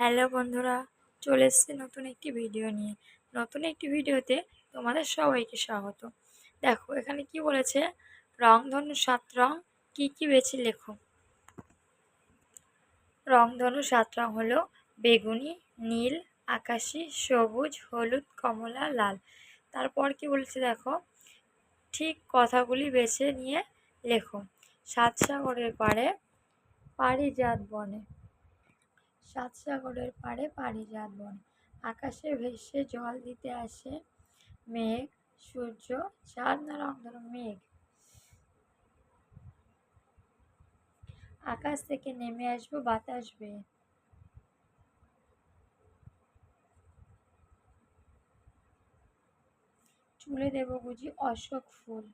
Hello বন্ধুরা, চলে এসেছি নতুন একটি ভিডিও নিয়ে। নতুন একটি ভিডিওতে তোমাদের সবাইকে স্বাগত। দেখো, এখানে কি বলেছে? রংধনু সাত রং কী কী বেছে লেখো? রংধনু সাত রং হলো বেগুনি, নীল, আকাশি, সবুজ, হলুদ, কমলা, লাল। তারপর কি বলেছে দেখো? ঠিক কথাগুলি বেছে নিয়ে লেখো। সাত সাগরের পাড়ে পারিজাত বনে। সাত সাগরের পাড়ে পারিজাত বন আকাশে ভেসে জল দিতে আসে মেঘ, সূর্য, চাঁদ না রংধনু মেঘ। আকাশ থেকে নেমে আসব, বাতাস বেয়ে। চুলে দেব বুঝি অশোক ফুল।